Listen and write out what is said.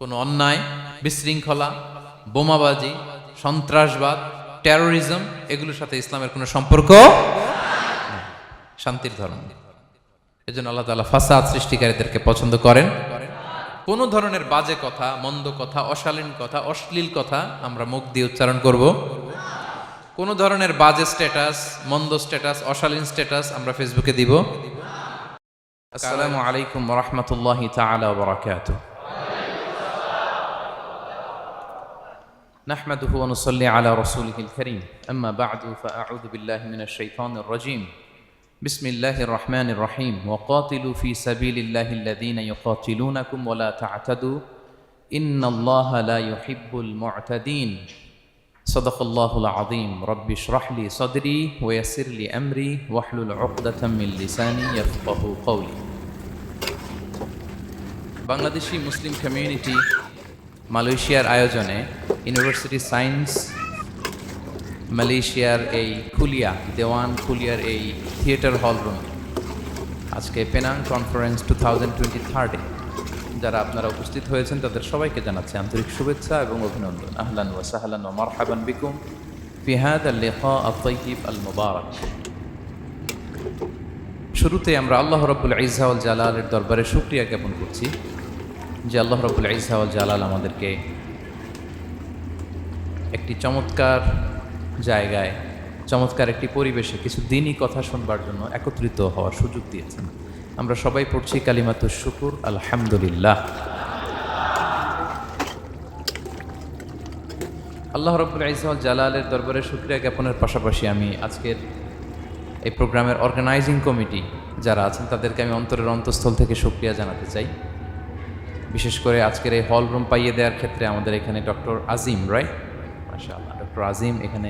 কোনো অন্যায়, বিশৃঙ্খলা, বোমাবাজি, সন্ত্রাসবাদ টেরোরিজম এগুলোর সাথে ইসলামের কোনো সম্পর্ক শান্তির ধর্ম এজন্য আল্লাহ তাআলা ফাসাদ সৃষ্টিকারীদেরকে পছন্দ করেন। কোনো ধরনের বাজে কথা, মন্দ কথা, অশালীন কথা, অশ্লীল কথা আমরা মুখ দিয়ে উচ্চারণ করব। কোনো ধরনের বাজে স্ট্যাটাস মন্দ স্ট্যাটাস অশালীন স্ট্যাটাস আমরা ফেসবুকে দিব। আসসালামু আলাইকুম রহমতুল্লাহ ওয়া বারাকাতুহু। نحمده ونصلي على رسوله الكريم. أما بعد فأعوذ بالله من الشيطان الرجيم. بسم الله الرحمن الرحيم. وقاتلوا في سبيل الله الذين يقاتلونكم ولا تعتدوا. إن الله لا يحب المعتدين. صدق الله العظيم. رب اشرح لي صدري ويسر لي أمري واحلل عقدة من لساني يفقه قولي. بنغدشي مسلم community মালয়েশিয়ার আয়োজনে ইউনিভার্সিটি সায়েন্স, মালয়েশিয়ার এই খুলিয়া, দেওয়ান খুলিয়ার এই থিয়েটার হল রুম। আজকে Penang conference two thousand twenty থার্ডে। যারা আপনারা উপস্থিত হয়েছেন, তাদের সবাইকে জানাচ্ছি আন্তরিক শুভেচ্ছা এবং অভিনন্দন। আহলান ওয়া সাহলান ওয়া মারহাবান বিকুম ফি হাদা লিকা আত-তাইয়িব আল মুবারাক শুরুতে আমরা আল্লাহ রব্বুল ইজাউল জালালের দরবারে শুক্রিয়া জ্ঞাপন করছি। যে আল্লাহ রব্বুল ইজাউল জালাল আমাদেরকে একটি চমৎকার জায়গায়, চমৎকার একটি পরিবেশে কিছু দিনই কথা শুনবার জন্য একত্রিত হওয়ার সুযোগ দিয়েছেন। আমরা সবাই পড়ছি কালিমাতুর শুকুর, আলহামদুলিল্লাহ। আল্লাহ রব্বুল ইজাউল জালালের দরবারে শুক্রিয়া জ্ঞাপনের পাশাপাশি আমি আজকের এই প্রোগ্রামের অর্গানাইজিং কমিটি যারা আছেন, তাদেরকে আমি অন্তরের অন্তঃস্থল থেকে শুক্রিয়া জানাতে চাই। বিশেষ করে আজকের এই হল রুম পাইয়ে দেওয়ার ক্ষেত্রে আমাদের এখানে ডক্টর আজিম রায় মাসা ডক্টর আজিম এখানে